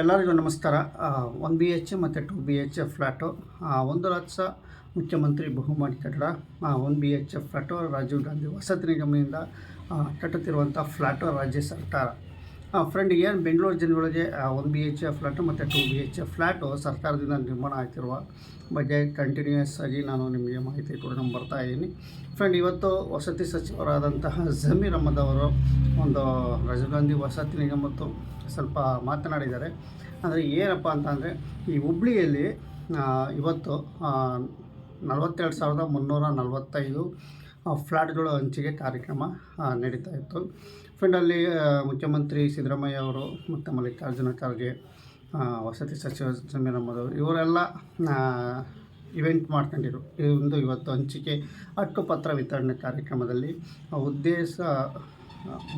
ಎಲ್ಲರಿಗೂ ನಮಸ್ಕಾರ. One B H ಮತ್ತು ಟು ಬಿ ಎಚ್ ಫ್ಲ್ಯಾಟು ಒಂದು ಲಕ್ಷ ಮುಖ್ಯಮಂತ್ರಿ ಬಹುಮಾನಿ ಕಟ್ಟಡ. One B H flat Rajiv Gandhi ವಸತಿ ನಿಗಮದಿಂದ ಕಟ್ಟುತ್ತಿರುವಂಥ ಫ್ಲ್ಯಾಟು ರಾಜ್ಯ ಸರ್ಕಾರ. ಫ್ರೆಂಡ್ ಏನು ಬೆಂಗಳೂರು ಜನಗಳಿಗೆ ಒನ್ ಬಿ ಎಚ್ ಫ್ಲ್ಯಾಟು ಮತ್ತು ಟು ಬಿ ಎಚ್ ಫ್ಲ್ಯಾಟು ಸರ್ಕಾರದಿಂದ ನಿರ್ಮಾಣ ಆಗ್ತಿರುವ ಬಗ್ಗೆ ಕಂಟಿನ್ಯೂಯಸ್ ಆಗಿ ನಾನು ನಿಮಗೆ ಮಾಹಿತಿ ಕೊಡೋಣ ಬರ್ತಾ ಇದ್ದೀನಿ. ಫ್ರೆಂಡ್ ಇವತ್ತು ವಸತಿ ಸಚಿವರಾದಂತಹ ಜಮೀರ್ ಅಹಮದ್ ಅವರು ಒಂದು ರಾಜೀವ್ ಗಾಂಧಿ ವಸತಿ ಮತ್ತು ಸ್ವಲ್ಪ ಮಾತನಾಡಿದ್ದಾರೆ. ಅಂದರೆ ಏನಪ್ಪ ಅಂತಂದರೆ ಈ ಹುಬ್ಳಿಯಲ್ಲಿ ಇವತ್ತು ನಲವತ್ತೆರಡು ಸಾವಿರದ ಮುನ್ನೂರ ನಲವತ್ತೈದು ಫ್ಲ್ಯಾಟ್ಗಳು ಹಂಚಿಕೆ ಕಾರ್ಯಕ್ರಮ ನಡೀತಾ ಇತ್ತು. ಫ್ರೆಂಡ್ ಅಲ್ಲಿ ಮುಖ್ಯಮಂತ್ರಿ ಸಿದ್ದರಾಮಯ್ಯ ಅವರು, ಮತ್ತು ಮಲ್ಲಿಕಾರ್ಜುನ ಖರ್ಗೆ ವಸತಿ ಸಚಿವ ಅವರು ಇವರೆಲ್ಲ ಇವೆಂಟ್ ಮಾಡ್ಕೊಂಡಿರು ಒಂದು ಇವತ್ತು ಹಂಚಿಕೆ ಹಕ್ಕುಪತ್ರ ವಿತರಣೆ ಕಾರ್ಯಕ್ರಮದಲ್ಲಿ ಉದ್ದೇಶ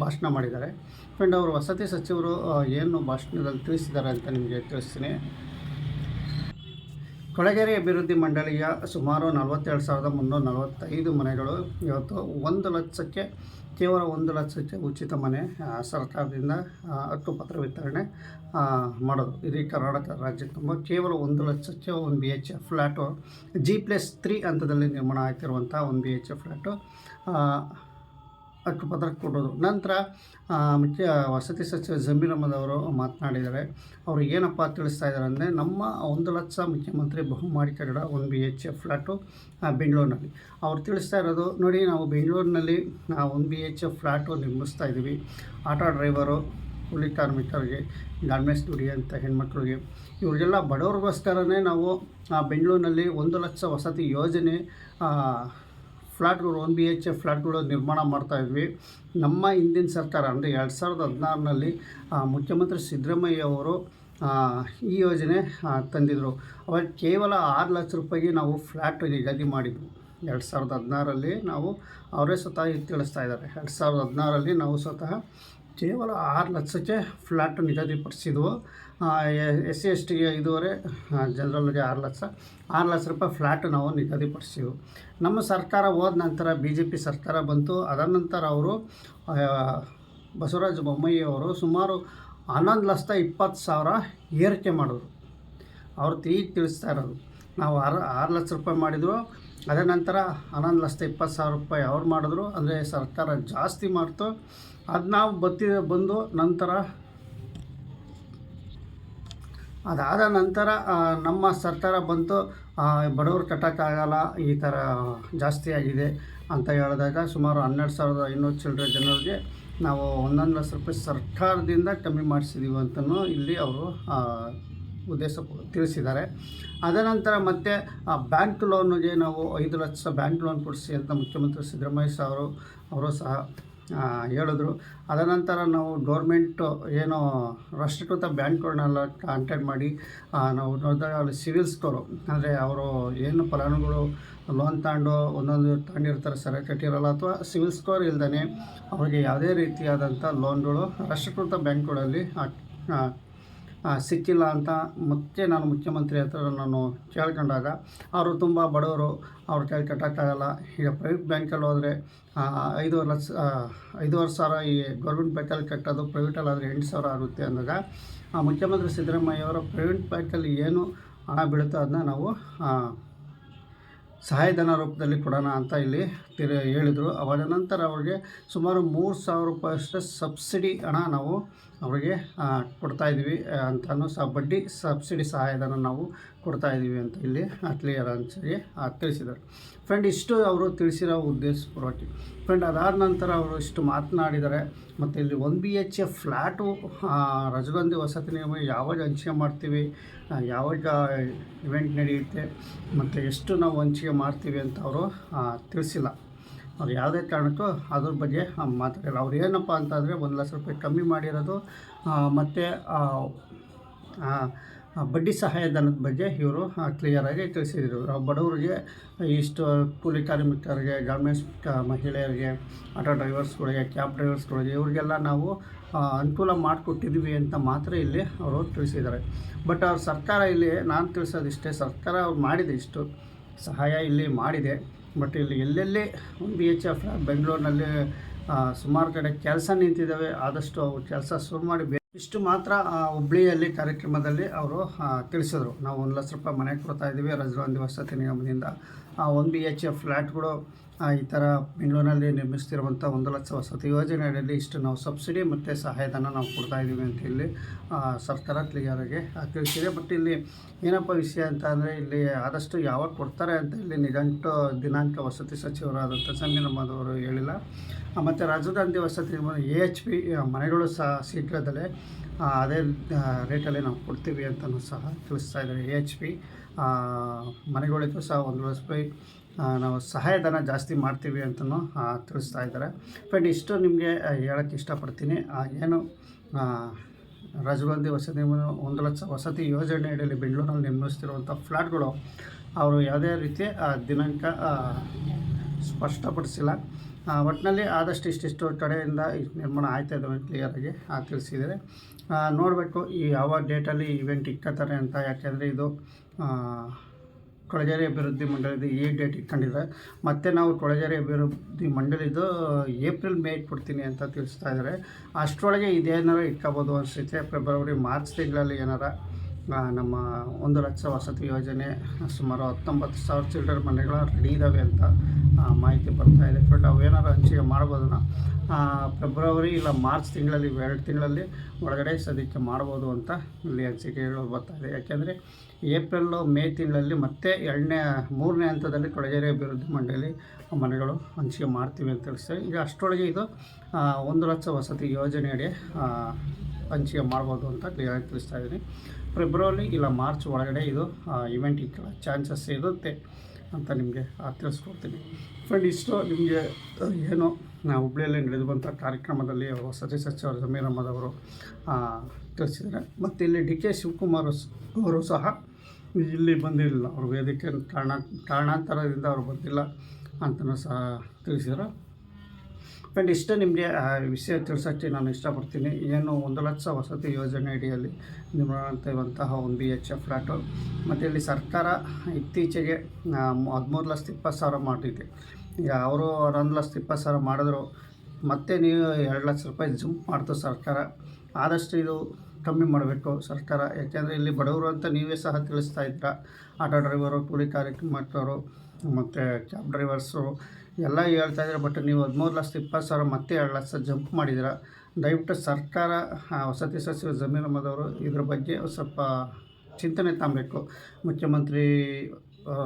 ಭಾಷಣ ಮಾಡಿದ್ದಾರೆ. ಫ್ರೆಂಡ್ ಅವರು ವಸತಿ ಸಚಿವರು ಏನು ಭಾಷಣದಲ್ಲಿ ತಿಳಿಸಿದ್ದಾರೆ ಅಂತ ನಿಮಗೆ ತಿಳಿಸ್ತೀನಿ. ಕೊಳಗೇರಿ ಅಭಿವೃದ್ಧಿ ಮಂಡಳಿಯ ಸುಮಾರು ನಲವತ್ತೆರಡು ಸಾವಿರದ ಮುನ್ನೂರ ನಲವತ್ತೈದು ಮನೆಗಳು ಇವತ್ತು ಒಂದು ಲಕ್ಷಕ್ಕೆ ಕೇವಲ ಒಂದು ಲಕ್ಷಕ್ಕೆ ಉಚಿತ ಮನೆ ಸರ್ಕಾರದಿಂದ ಹಕ್ಕು ಪತ್ರ ವಿತರಣೆ ಮಾಡೋದು. ಇಡೀ ಕರ್ನಾಟಕ ರಾಜ್ಯ ತುಂಬ ಕೇವಲ ಒಂದು ಲಕ್ಷಕ್ಕೆ ಒಂದು B H F flat G plus three ಹಂತದಲ್ಲಿ ನಿರ್ಮಾಣ ಆಗ್ತಿರುವಂಥ ಒಂದು ಬಿ ಎಚ್ ಎಫ್ ಫ್ಲ್ಯಾಟು ಹಕ್ಕುಪತ್ರ ಕೊಡೋದು. ನಂತರ ಮುಖ್ಯ ವಸತಿ ಸಚಿವ ಜಮೀರ್ ಅಹಮದ್ ಅವರು ಮಾತನಾಡಿದ್ದಾರೆ. ಅವರು ಏನಪ್ಪ ತಿಳಿಸ್ತಾ ಇದ್ದಾರೆ ಅಂದರೆ, ನಮ್ಮ ಒಂದು ಲಕ್ಷ ಮುಖ್ಯಮಂತ್ರಿ ಬಹುಮಾಡಿ ಕಟ್ಟಡ one B H F flat ಬೆಂಗಳೂರಿನಲ್ಲಿ. ಅವ್ರು ತಿಳಿಸ್ತಾ ಇರೋದು, ನೋಡಿ, ನಾವು ಬೆಂಗಳೂರಿನಲ್ಲಿ one B H F flat ನಿರ್ಮಿಸ್ತಾ ಇದ್ದೀವಿ. ಆಟೋ ಡ್ರೈವರು ಕೂಲಿ ಕಾರ್ಮಿಕರಿಗೆ ಗಾರ್ಮೆಂಟ್ಸ್ ದುಡಿಯೋಂಥ ಹೆಣ್ಮಕ್ಳಿಗೆ. ಇವರಿಗೆಲ್ಲ ಬಡವ್ರಿಗೋಸ್ಕರನೇ ನಾವು ಬೆಂಗಳೂರಿನಲ್ಲಿ ಒಂದು ಲಕ್ಷ ವಸತಿ ಯೋಜನೆ ಫ್ಲ್ಯಾಟ್ಗಳು ಒನ್ ಬಿ ಎಚ್ ಎ ಫ್ಲ್ಯಾಟ್ಗಳು ನಿರ್ಮಾಣ ಮಾಡ್ತಾ ಇದ್ವಿ. ನಮ್ಮ ಹಿಂದಿನ ಸರ್ಕಾರ, ಅಂದರೆ ಎರಡು ಸಾವಿರದ ಹದಿನಾರರಲ್ಲಿ ಮುಖ್ಯಮಂತ್ರಿ ಸಿದ್ದರಾಮಯ್ಯ ಅವರು ಈ ಯೋಜನೆ ತಂದಿದ್ದರು ಅವಾಗ ಕೇವಲ ಆರು ಲಕ್ಷ ರೂಪಾಯಿಗೆ ನಾವು ಫ್ಲ್ಯಾಟ್ ನಿಗದಿ ಮಾಡಿದ್ವು. ಎರಡು ಸಾವಿರದ ಹದಿನಾರಲ್ಲಿ ನಾವು ಅವರೇ ಸ್ವತಃ ತಿಳಿಸ್ತಾ ಇದ್ದಾರೆ. ಎರಡು ಸಾವಿರದ ಹದಿನಾರಲ್ಲಿ ನಾವು ಸ್ವತಃ ಕೇವಲ ಆರು ಲಕ್ಷಕ್ಕೆ ಫ್ಲ್ಯಾಟ್ ನಿಗದಿಪಡಿಸಿದ್ವು. ಎಸ್ ಸಿ ಎಸ್ ಟಿಗೆ ಐದೂವರೆ ಜನರಲ್ಗೆ ಆರು ಲಕ್ಷ. ಆರು ಲಕ್ಷ ರೂಪಾಯಿ ಫ್ಲ್ಯಾಟ್ ನಾವು ನಿಗದಿಪಡಿಸಿವು. ನಮ್ಮ ಸರ್ಕಾರ ಹೋದ ನಂತರ ಬಿ ಜೆ ಪಿ ಸರ್ಕಾರ ಬಂತು. ಅದರ ನಂತರ ಅವರು ಬಸವರಾಜ ಬೊಮ್ಮಾಯಿ ಅವರು ಸುಮಾರು ಹನ್ನೊಂದು ಲಕ್ಷದ ಇಪ್ಪತ್ತು ಸಾವಿರ ಏರಿಕೆ ಮಾಡಿದ್ರು. ಅವ್ರು ತೀ ತಿಳಿಸ್ತಾ ಇರೋದು. ನಾವು ಆರು ಆರು ಲಕ್ಷ ರೂಪಾಯಿ ಮಾಡಿದ್ರು. ಅದರ ನಂತರ ಹನ್ನೊಂದು ಲಕ್ಷದ ಇಪ್ಪತ್ತು ಸಾವಿರ ರೂಪಾಯಿ ಅವ್ರು ಮಾಡಿದ್ರು. ಅಂದರೆ ಸರ್ಕಾರ ಜಾಸ್ತಿ ಮಾಡ್ತು. ಅದು ನಾವು ಬತ್ತಿ, ಬಂದು ನಂತರ ಅದಾದ ನಂತರ ನಮ್ಮ ಸರ್ಕಾರ ಬಂತು ಬಡವರು ಕಟ್ಟೋಕ್ಕಾಗಲ್ಲ ಈ ಥರ ಜಾಸ್ತಿ ಆಗಿದೆ ಅಂತ ಹೇಳಿದಾಗ ಸುಮಾರು ಹನ್ನೆರಡು ಸಾವಿರದ ಐನೂರು ಚಿಲ್ಲರೆ ಜನರಿಗೆ ನಾವು ಒಂದೊಂದು ಲಕ್ಷ ರೂಪಾಯಿ ಸರ್ಕಾರದಿಂದ ಕಮ್ಮಿ ಮಾಡಿಸಿದ್ದೀವಿ ಅಂತಲೂ ಇಲ್ಲಿ ಅವರು ಉದ್ದೇಶ ತಿಳಿಸಿದ್ದಾರೆ. ಅದನಂತರ ಮತ್ತೆ, ಆ, ಬ್ಯಾಂಕ್ ಲೋನ್ಗೆ ನಾವು ಐದು ಲಕ್ಷ ಬ್ಯಾಂಕ್ ಲೋನ್ ಕೊಡಿಸಿ ಅಂತ ಮುಖ್ಯಮಂತ್ರಿ ಸಿದ್ದರಾಮಯ್ಯ ಅವರು ಅವರು ಸಹ ಹೇಳಿದ್ರು. ಅದನಂತರ ನಾವು ಗೌರ್ಮೆಂಟು ಏನು ರಾಷ್ಟ್ರೀಕೃತ ಬ್ಯಾಂಕ್ಗಳನ್ನೆಲ್ಲ ಕಾಂಟ್ಯಾಕ್ಟ್ ಮಾಡಿ ನಾವು ನೋಡಿದಾಗ ಸಿವಿಲ್ ಸ್ಕೋರು ಅಂದರೆ ಅವರು ಏನು ಫಲಾನುಗಳು ಲೋನ್ ತಗೊಂಡು ಒಂದೊಂದು ತಗೊಂಡಿರ್ತಾರೆ, ಸರಿಯಾಗಿ ಕಟ್ಟಿರಲ್ಲ ಅಥವಾ ಸಿವಿಲ್ ಸ್ಕೋರ್ ಇಲ್ದೇ ಅವರಿಗೆ ಯಾವುದೇ ರೀತಿಯಾದಂಥ ಲೋನ್ಗಳು ರಾಷ್ಟ್ರೀಕೃತ ಬ್ಯಾಂಕ್ಗಳಲ್ಲಿ ಸಿಕ್ಕಿಲ್ಲ ಅಂತ ಮತ್ತೆ ನಾನು ಮುಖ್ಯಮಂತ್ರಿ ಹತ್ರ ನಾನು ಕೇಳ್ಕೊಂಡಾಗ, ಅವರು ತುಂಬ ಬಡವರು, ಅವ್ರ ಕೈ ಕಟ್ಟೋಕ್ಕಾಗಲ್ಲ. ಈಗ ಪ್ರೈವೇಟ್ ಬ್ಯಾಂಕಲ್ಲಿ ಹೋದರೆ ಐದೂವರೆ ಲಕ್ಷ ಐದೂವರೆ ಸಾವಿರ ಈ ಗೌರ್ಮೆಂಟ್ ಬ್ಯಾಂಕಲ್ಲಿ ಕಟ್ಟೋದು ಪ್ರೈವೇಟಲ್ಲಿ ಆದರೆ ಎಂಟು ಸಾವಿರ ಆಗುತ್ತೆ ಅಂದಾಗ, ಆ, ಮುಖ್ಯಮಂತ್ರಿ ಸಿದ್ದರಾಮಯ್ಯವರ ಪ್ರೈವೇಟ್ ಬ್ಯಾಂಕಲ್ಲಿ ಏನು ಹಣ ಬೀಳುತ್ತೋ ಅದನ್ನ ನಾವು ಸಹಾಯಧನ ರೂಪದಲ್ಲಿ ಕೊಡೋಣ ಅಂತ ಇಲ್ಲಿ ತಿರು ಹೇಳಿದರು. ಅವಾದ ನಂತರ ಅವ್ರಿಗೆ ಸುಮಾರು ಮೂರು ಸಾವಿರ ರೂಪಾಯಿಯಷ್ಟು ಸಬ್ಸಿಡಿ ಹಣ ನಾವು ಅವರಿಗೆ ಇದ್ದೀವಿ. ಅಂತಲೂ ಸಹ ಬಡ್ಡಿ ಸಬ್ಸಿಡಿ ಸಹಾಯಧನ ನಾವು ಕೊಡ್ತಾ ಇದ್ದೀವಿ ಅಂತ ಇಲ್ಲಿ ಕ್ಲಿಯರ್ ಅನ್ಸಿ ತಿಳಿಸಿದರು ಫ್ರೆಂಡ್ ಇಷ್ಟು ಅವರು ತಿಳಿಸಿರೋ ಉದ್ದೇಶಪೂರ್ವಕ ಫ್ರೆಂಡ್ ಅದಾದ ನಂತರ ಅವರು ಇಷ್ಟು ಮಾತನಾಡಿದ್ದಾರೆ. ಮತ್ತು ಇಲ್ಲಿ one B H A flat ರಜಗಂಧಿ ವಸತಿ ನಿಯಮ ಯಾವಾಗ ಹಂಚಿಕೆ ಮಾಡ್ತೀವಿ ಯಾವಾಗ ಇವೆಂಟ್ ನಡೆಯುತ್ತೆ, ಮತ್ತು ಎಷ್ಟು ನಾವು ಹಂಚಿಕೆ ಮಾಡ್ತೀವಿ ಅಂತ ಅವರು ತಿಳಿಸಿಲ್ಲ. ಅವ್ರು ಯಾವುದೇ ಕಾರಣಕ್ಕೂ ಅದ್ರ ಬಗ್ಗೆ ಮಾತಾಡಲ್ಲ. ಅವ್ರು ಏನಪ್ಪ ಅಂತಂದರೆ ಒಂದು ಲಕ್ಷ ರೂಪಾಯಿ ಕಮ್ಮಿ ಮಾಡಿರೋದು ಮತ್ತು ಬಡ್ಡಿ ಸಹಾಯಧನದ ಬಗ್ಗೆ ಇವರು ಕ್ಲಿಯರಾಗಿ ತಿಳಿಸಿದರು. ಬಡವರಿಗೆ ಇಷ್ಟು ಕೂಲಿ ಕಾರ್ಮಿಕರಿಗೆ ಗಾರ್ಮೆಂಟ್ಸ್ ಮಹಿಳೆಯರಿಗೆ, ಆಟೋ ಡ್ರೈವರ್ಸ್ಗಳಿಗೆ, ಕ್ಯಾಬ್ ಡ್ರೈವರ್ಸ್ಗಳಿಗೆ, ಇವರಿಗೆಲ್ಲ ನಾವು ಅನುಕೂಲ ಮಾಡಿಕೊಟ್ಟಿದ್ವಿ ಅಂತ ಮಾತ್ರ ಇಲ್ಲಿ ಅವರು ತಿಳಿಸಿದ್ದಾರೆ. ಬಟ್ ಅವ್ರ ಸರ್ಕಾರ ಇಲ್ಲಿ, ನಾನು ತಿಳಿಸೋದಿಷ್ಟೇ, ಸರ್ಕಾರ ಅವ್ರು ಮಾಡಿದೆ ಇಷ್ಟು ಸಹಾಯ ಇಲ್ಲಿ ಮಾಡಿದೆ. ಬಟ್ ಇಲ್ಲಿ ಎಲ್ಲೆಲ್ಲಿ ಬಿ ಎಚ್ ಎಫ್ ಬೆಂಗಳೂರಿನಲ್ಲಿ ಸುಮಾರು ಕಡೆ ಕೆಲಸ ನಿಂತಿದ್ದಾವೆ ಆದಷ್ಟು ಅವು ಕೆಲಸ ಶುರು ಮಾಡಿ ಇಷ್ಟು ಮಾತ್ರ ಹುಬ್ಳಿಯಲ್ಲಿ ಕಾರ್ಯಕ್ರಮದಲ್ಲಿ ಅವರು ತಿಳಿಸಿದರು. ನಾವು ಒಂದು ಲಕ್ಷ ರೂಪಾಯಿ ಮನೆ ಕೊಡ್ತಾ ಇದ್ದೀವಿ ರಜವಾಂದಿ ವಸತಿ ನಿಗಮದಿಂದ ಆ, ಒಂದು ಬಿ ಎಚ್ ಎಫ್ ಫ್ಲ್ಯಾಟ್ಗಳು ಈ ಥರ ಬೆಂಗಳೂರಿನಲ್ಲಿ ನಿರ್ಮಿಸ್ತಿರುವಂಥ ಒಂದು ಲಕ್ಷ ವಸತಿ ಯೋಜನೆ ಅಡಿಯಲ್ಲಿ ಇಷ್ಟು ನಾವು ಸಬ್ಸಿಡಿ ಮತ್ತು ಸಹಾಯಧನ ನಾವು ಕೊಡ್ತಾ ಇದ್ದೀವಿ ಅಂತ ಇಲ್ಲಿ ಸರ್ಕಾರ ಕ್ಲಿಯರಾಗಿ ತಿಳಿಸಿದೆ. ಬಟ್ ಇಲ್ಲಿ ಏನಪ್ಪ ವಿಷಯ ಅಂತ ಅಂದರೆ ಇಲ್ಲಿ ಆದಷ್ಟು ಯಾವಾಗ ಕೊಡ್ತಾರೆ ಅಂತ ಇಲ್ಲಿ ನಿಘಂಟು ದಿನಾಂಕ ವಸತಿ ಸಚಿವರಾದಂಥ ಸಂಗೀನಮ್ಮದವರು ಹೇಳಿಲ್ಲ. ಮತ್ತು ರಾಜಧಾನಿ ವಸತಿ ಎ ಎಚ್ ಪಿ ಮನೆಗಳು ಸಹ ಶೀಘ್ರದಲ್ಲೇ ಅದೇ ರೇಟಲ್ಲೇ ನಾವು ಕೊಡ್ತೀವಿ ಅಂತಲೂ ಸಹ ತಿಳಿಸ್ತಾ ಇದ್ದಾರೆ. ಎ ಎಚ್ ಪಿ ಮನೆಗಳಿಗೂ ಸಹ ಒಂದು ಲಕ್ಷ ರೂಪಾಯಿ ನಾವು ಸಹಾಯಧನ ಜಾಸ್ತಿ ಮಾಡ್ತೀವಿ ಅಂತಲೂ ತಿಳಿಸ್ತಾ ಇದ್ದಾರೆ. ಬಟ್ ಇಷ್ಟು ನಿಮಗೆ ಹೇಳೋಕ್ಕೆ ಇಷ್ಟಪಡ್ತೀನಿ. ಏನು ರಾಜೀವ್ ಗಾಂಧಿ ವಸತಿ ಒಂದು ಲಕ್ಷ ವಸತಿ ಯೋಜನೆ ಅಡಿಯಲ್ಲಿ ಬೆಂಗಳೂರಲ್ಲಿ ನಿರ್ಮಿಸ್ತಿರುವಂಥ ಫ್ಲ್ಯಾಟ್ಗಳು ಅವರು ಯಾವುದೇ ರೀತಿ ದಿನಾಂಕ ಸ್ಪಷ್ಟಪಡಿಸಿಲ್ಲ. ಒಟ್ಟಿನಲ್ಲಿ ಆದಷ್ಟು ಇಷ್ಟಿಷ್ಟು ಕಡೆಯಿಂದ ನಿರ್ಮಾಣ ಆಯ್ತಾ ಇದ್ದಾವೆ ಕ್ಲಿಯರಾಗಿ ತಿಳಿಸಿದ್ದಾರೆ. ನೋಡಬೇಕು ಈ ಯಾವ ಡೇಟಲ್ಲಿ ಇವೆಂಟ್ ಇಕ್ಕತ್ತಾರೆ ಅಂತ, ಯಾಕೆಂದರೆ ಇದು ಕೊಳಗೇರಿ ಅಭಿವೃದ್ಧಿ ಮಂಡಳಿದು ಈ ಡೇಟ್ ಇಟ್ಕೊಂಡಿದ್ದಾರೆ ಮತ್ತು ನಾವು ಕೊಳಗೇರಿ ಅಭಿವೃದ್ಧಿ ಮಂಡಳಿದು ಏಪ್ರಿಲ್ ಮೇ ಇಟ್ಬಿಡ್ತೀನಿ ಅಂತ ತಿಳಿಸ್ತಾ ಇದ್ದಾರೆ. ಅಷ್ಟರೊಳಗೆ ಇದೇನಾರು ಇಟ್ಕೋಬೋದು ಅನಿಸುತ್ತೆ ಫೆಬ್ರವರಿ ಮಾರ್ಚ್ ತಿಂಗಳಲ್ಲಿ ಏನಾರ ನಮ್ಮ ಒಂದು ಲಕ್ಷ ವಸತಿ ಯೋಜನೆ ಸುಮಾರು ಹತ್ತೊಂಬತ್ತು ಸಾವಿರ ಚಿಲ್ಡ್ರನ್ ಮನೆಗಳು ರೆಡಿ ಇದ್ದಾವೆ ಅಂತ ಮಾಹಿತಿ ಬರ್ತಾ ಇದೆ. ಬಟ್ ಅವೇನಾರು ಹಂಚಿಕೆ ಮಾಡ್ಬೋದನ್ನ ಫೆಬ್ರವರಿ ಇಲ್ಲ ಮಾರ್ಚ್ ತಿಂಗಳಲ್ಲಿ, ಎರಡು ತಿಂಗಳಲ್ಲಿ ಒಳಗಡೆ ಸದ್ಯಕ್ಕೆ ಮಾಡ್ಬೋದು ಅಂತ ಇಲ್ಲಿ ಹಂಚಿಕೆಗಳು ಬರ್ತಾ ಇದೆ. ಯಾಕೆಂದರೆ ಏಪ್ರಿಲ್ಲು ಮೇ ತಿಂಗಳಲ್ಲಿ ಮತ್ತೆ ಎರಡನೇ, ಮೂರನೇ ಹಂತದಲ್ಲಿ ಕೊಳಗೇರಿ ಅಭಿವೃದ್ಧಿ ಮಂಡಳಿ ಮನೆಗಳು ಹಂಚಿಕೆ ಮಾಡ್ತೀವಿ ಅಂತ ತಿಳಿಸ್ತಾರೆ. ಈಗ ಅಷ್ಟರೊಳಗೆ ಇದು ಒಂದು ಲಕ್ಷ ವಸತಿ ಯೋಜನೆಯಡಿ ಹಂಚಿಕೆ ಮಾಡ್ಬೋದು ಅಂತ ಕ್ಲಿಯರಾಗಿ ತಿಳಿಸ್ತಾ ಇದ್ದೀನಿ. ಫೆಬ್ರವರಿ ಇಲ್ಲ ಮಾರ್ಚ್ ಒಳಗಡೆ ಇದು ಇವೆಂಟ್ ಇಕ್ಕೋ ಚಾನ್ಸಸ್ ಇರುತ್ತೆ ಅಂತ ನಿಮಗೆ ತಿಳಿಸ್ಕೊಡ್ತೀನಿ. ಫ್ರೆಂಡ್ ಇಷ್ಟು. ನಿಮಗೆ ಏನು ಹುಬ್ಳಿಯಲ್ಲಿ ನಡೆದು ಬಂಥ ಕಾರ್ಯಕ್ರಮದಲ್ಲಿ ವಸತಿ ಸಚಿವರು ಜಮೀರ್ ಅಹಮದ್ ಅವರು ತಿಳಿಸಿದ್ದಾರೆ. ಮತ್ತು ಇಲ್ಲಿ ಡಿ ಕೆ ಶಿವಕುಮಾರ್ ಅವರು ಸಹ ಇಲ್ಲಿ ಬಂದಿರಲಿಲ್ಲ ಅವರು ವೇದಿಕೆ ಕಾರಣ, ಕಾರಣಾಂತರದಿಂದ ಅವರು ಬಂದಿಲ್ಲ ಅಂತಲೂ ಸಹ ತಿಳಿಸಿದರು ಫ್ರೆಂಡ್ ಇಷ್ಟೇ ನಿಮಗೆ, ಆ, ವಿಷಯ ತಿಳಿಸೋಕ್ಕೆ ನಾನು ಇಷ್ಟಪಡ್ತೀನಿ. ಏನು ಒಂದು ಲಕ್ಷ ವಸತಿ ಯೋಜನೆ ಅಡಿಯಲ್ಲಿ ನಿರ್ಮಾಣವಂತಹ ಒಂದು ಬಿ ಎಚ್ ಎಫ್ ಫ್ಲ್ಯಾಟು ಮತ್ತು ಇಲ್ಲಿ ಸರ್ಕಾರ ಇತ್ತೀಚೆಗೆ ಹದಿಮೂರು ಲಕ್ಷದ ಇಪ್ಪತ್ತು ಸಾವಿರ ಮಾಡಿದೆ. ಈಗ ಅವರು ಒಂದು ಲಕ್ಷದ ಇಪ್ಪತ್ತು ಸಾವಿರ ಮಾಡಿದ್ರು. ಮತ್ತೆ ನೀವು ಎರಡು ಲಕ್ಷ ರೂಪಾಯಿ ಜಂಪ್ ಮಾಡ್ತು ಸರ್ಕಾರ. ಆದಷ್ಟು ಇದು ಕಮ್ಮಿ ಮಾಡಬೇಕು ಸರ್ಕಾರ. ಯಾಕೆಂದರೆ ಇಲ್ಲಿ ಬಡವರು ಅಂತ ನೀವೇ ಸಹ ತಿಳಿಸ್ತಾ ಇದ್ದೀರಾ. ಆಟೋ ಡ್ರೈವರು, ಕೂಲಿ ಕಾರ್ಯಕ್ರಮ ಮತ್ತು ಕ್ಯಾಬ್ ಡ್ರೈವರ್ಸು ಎಲ್ಲ ಹೇಳ್ತಾ ಇದ್ದೀರ ಬಟ್ ನೀವು ಹದಿಮೂರು ಲಕ್ಷ, ಇಪ್ಪತ್ತು ಸಾವಿರ ಮತ್ತೆ ಎರಡು ಲಕ್ಷ ಜಂಪ್ ಮಾಡಿದ್ದೀರಾ? ದಯವಿಟ್ಟು ಸರ್ಕಾರ ವಸತಿ ಸಚಿವ ಜಮೀರ್ ಅಹಮದವರು ಇದ್ರ ಬಗ್ಗೆ ಸ್ವಲ್ಪ ಚಿಂತನೆ ತಾಂಬೇಕು. ಮುಖ್ಯಮಂತ್ರಿ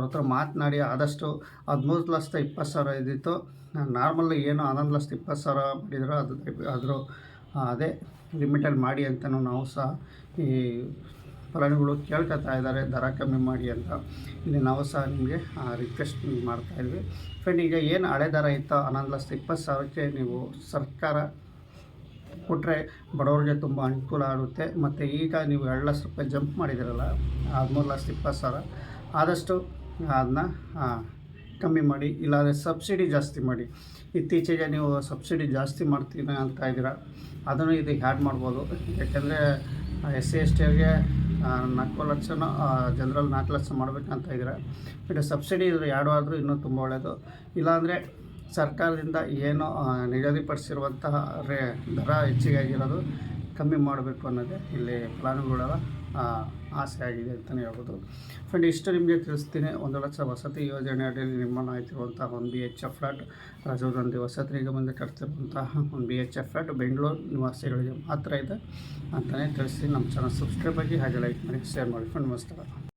ಹತ್ರ ಮಾತನಾಡಿ, ಆದಷ್ಟು ಹದಿಮೂರು ಲಕ್ಷದ ಇಪ್ಪತ್ತು ಸಾವಿರ ಇದ್ದಿತ್ತು. ನಾರ್ಮಲ್ ಏನು ಹನ್ನೊಂದು ಲಕ್ಷದ ಇಪ್ಪತ್ತು ಸಾವಿರ ಮಾಡಿದ್ರು? ಅದು ಅದ್ರ ಅದೇ ಲಿಮಿಟಲ್ಲಿ ಮಾಡಿ ಅಂತಲೂ ನಾವು ಸಹ ಈ ಫಲಾನುಗಳು ಕೇಳ್ಕೊತಾ ಇದ್ದಾರೆ, ದರ ಕಮ್ಮಿ ಮಾಡಿ ಅಂತ. ಇಲ್ಲಿ ನಾವು ಸಹ ನಿಮಗೆ ರಿಕ್ವೆಸ್ಟ್ ಮಾಡ್ತಾ ಇದ್ವಿ. ಫ್ರೆಂಡ್ ಈಗ ಏನು ಹಳೆ ದರ ಇತ್ತು, ಹನ್ನೊಂದು ಲಕ್ಷದ ಇಪ್ಪತ್ತು ಸಾವಿರಕ್ಕೆ ನೀವು ಸರ್ಕಾರ ಕೊಟ್ಟರೆ ಬಡವ್ರಿಗೆ ತುಂಬ ಅನುಕೂಲ ಆಗುತ್ತೆ. ಮತ್ತು ಈಗ ನೀವು ಎರಡು ಲಕ್ಷ ರೂಪಾಯಿ ಜಂಪ್ ಮಾಡಿದಿರಲ್ಲ ಹದಿಮೂರು ಲಕ್ಷದ ಇಪ್ಪತ್ತು ಸಾವಿರ, ಆದಷ್ಟು ಅದನ್ನ ಕಮ್ಮಿ ಮಾಡಿ, ಇಲ್ಲಾಂದರೆ ಸಬ್ಸಿಡಿ ಜಾಸ್ತಿ ಮಾಡಿ. ಇತ್ತೀಚೆಗೆ ನೀವು ಸಬ್ಸಿಡಿ ಜಾಸ್ತಿ ಮಾಡ್ತೀನಿ ಅಂತ ಇದ್ದೀರಾ, ಅದನ್ನು ಇದಕ್ಕೆ ಆ್ಯಡ್ ಮಾಡ್ಬೋದು. ಯಾಕೆಂದರೆ ಎಸ್ ಸಿ ಎಸ್ ಟಿಗೆ ನಾಲ್ಕು ಲಕ್ಷನ ಜನರಲ್ ನಾಲ್ಕು ಲಕ್ಷ ಮಾಡಬೇಕಂತ ಇದ್ದಾರೆ. ಬಟ್ ಸಬ್ಸಿಡಿ ಇದ್ರೆ ಯಾರು ಆದರೂ ಇನ್ನೂ ತುಂಬ ಒಳ್ಳೆಯದು ಇಲ್ಲಾಂದರೆ ಸರ್ಕಾರದಿಂದ ಏನು ನಿಗದಿಪಡಿಸಿರುವಂತಹ ರೇ ದರ ಹೆಚ್ಚಿಗೆ ಆಗಿರೋದು ಕಮ್ಮಿ ಮಾಡಬೇಕು ಅನ್ನೋದೇ ಇಲ್ಲಿ ಫಲಾನುಭವಿಗಳ ಆ, ಆಸೆ ಆಗಿದೆ ಅಂತಲೇ ಹೇಳ್ಬೋದು. ಫ್ರೆಂಡ್ ಇಷ್ಟು ನಿಮಗೆ ತಿಳಿಸ್ತೀನಿ. ಒಂದು ಲಕ್ಷ ವಸತಿ ಯೋಜನೆ ಅಡಿಯಲ್ಲಿ ನಿರ್ಮಾಣ ಆಯ್ತಿರುವಂತಹ ಒಂದು B H F flat Rajiv Gandhi ವಸತಿ ನಿಗಮದಿಂದ ಕಟ್ತಿರುವಂತಹ ಒಂದು B H F flat Bengaluru ನಿವಾಸಿಗಳಿಗೆ ಮಾತ್ರ ಇದೆ ಅಂತಲೇ ತಿಳಿಸಿ ನಮ್ಮ ಚಾನಲ್ ಸಬ್ಸ್ಕ್ರೈಬ್ ಆಗಿ ಹಾಗೆ ಲೈಕ್ ಮಾಡಿ ಶೇರ್ ಮಾಡಿ. ಫ್ರೆಂಡ್ ನಮಸ್ಕಾರ.